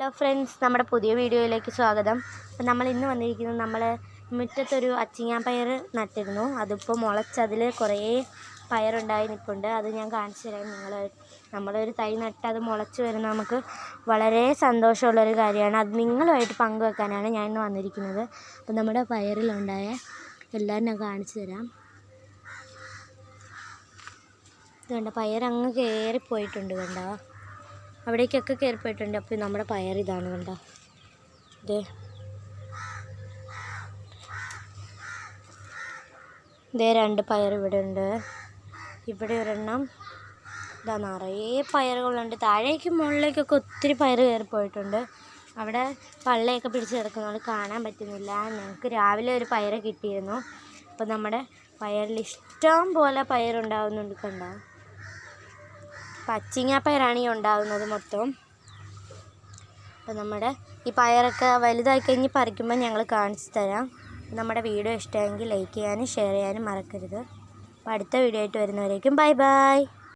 Hello friends നമ്മുടെ പുതിയ വീഡിയോയിലേക്ക് സ്വാഗതം. അപ്പം നമ്മൾ ഇന്ന് വന്നിരിക്കുന്നത് നമ്മൾ മുറ്റത്തൊരു പയർ നട്ടിരുന്നു. അതിപ്പോൾ മുളച്ചതിൽ കുറേ പയറുണ്ടായി നിൽപ്പുണ്ട് അത് ഞാൻ കാണിച്ചു തരാം. നിങ്ങൾ നമ്മളൊരു തൈ നട്ട് അത് മുളച്ച് വരുന്ന നമുക്ക് വളരെ സന്തോഷമുള്ളൊരു കാര്യമാണ്. അത് നിങ്ങളുമായിട്ട് പങ്കുവെക്കാനാണ് ഞാൻ ഇന്ന് വന്നിരിക്കുന്നത്. അപ്പം നമ്മുടെ പയറിലുണ്ടായ എല്ലാം ഞാൻ കാണിച്ചു തരാം. ഇതുകൊണ്ട് കണ്ട പയർ അങ്ങ് കയറിപ്പോയിട്ടുണ്ട് കണ്ടോ? അവിടേക്കൊക്കെ കയറിപ്പോയിട്ടുണ്ട് അപ്പോൾ നമ്മുടെ പയർ ഇതാണ് കണ്ടോ. ഇത് ഇതേ രണ്ട് പയർ ഇവിടെ ഉണ്ട്. ഇവിടെ ഒരെണ്ണം ഇതാ നിറയെ പയറുകളുണ്ട്. താഴേക്കും മുകളിലേക്കൊക്കെ ഒത്തിരി പയർ കയറിപ്പോയിട്ടുണ്ട്. അവിടെ പള്ളയൊക്കെ പിടിച്ച് കിടക്കുന്നതുകൊണ്ട് കാണാൻ പറ്റുന്നില്ല. ഞങ്ങൾക്ക് രാവിലെ ഒരു പയർ കിട്ടിയിരുന്നു. അപ്പോൾ നമ്മുടെ പയറിൽ ഇഷ്ടം പോലെ പയറുണ്ടാവുന്നുണ്ട് കണ്ടോ. പച്ചിങ്ങാപ്പയറാണ് ഈ ഉണ്ടാകുന്നത് മൊത്തം. അപ്പോൾ നമ്മുടെ ഈ പയറൊക്കെ വലുതായി കഴിഞ്ഞ് പറിക്കുമ്പോൾ ഞങ്ങൾ കാണിച്ചു തരാം. നമ്മുടെ വീഡിയോ ഇഷ്ടമെങ്കിൽ ലൈക്ക് ചെയ്യാനും ഷെയർ ചെയ്യാനും മറക്കരുത്. അപ്പോൾ അടുത്ത വീഡിയോ ആയിട്ട് വരുന്നവരേക്കും ബൈ ബൈ.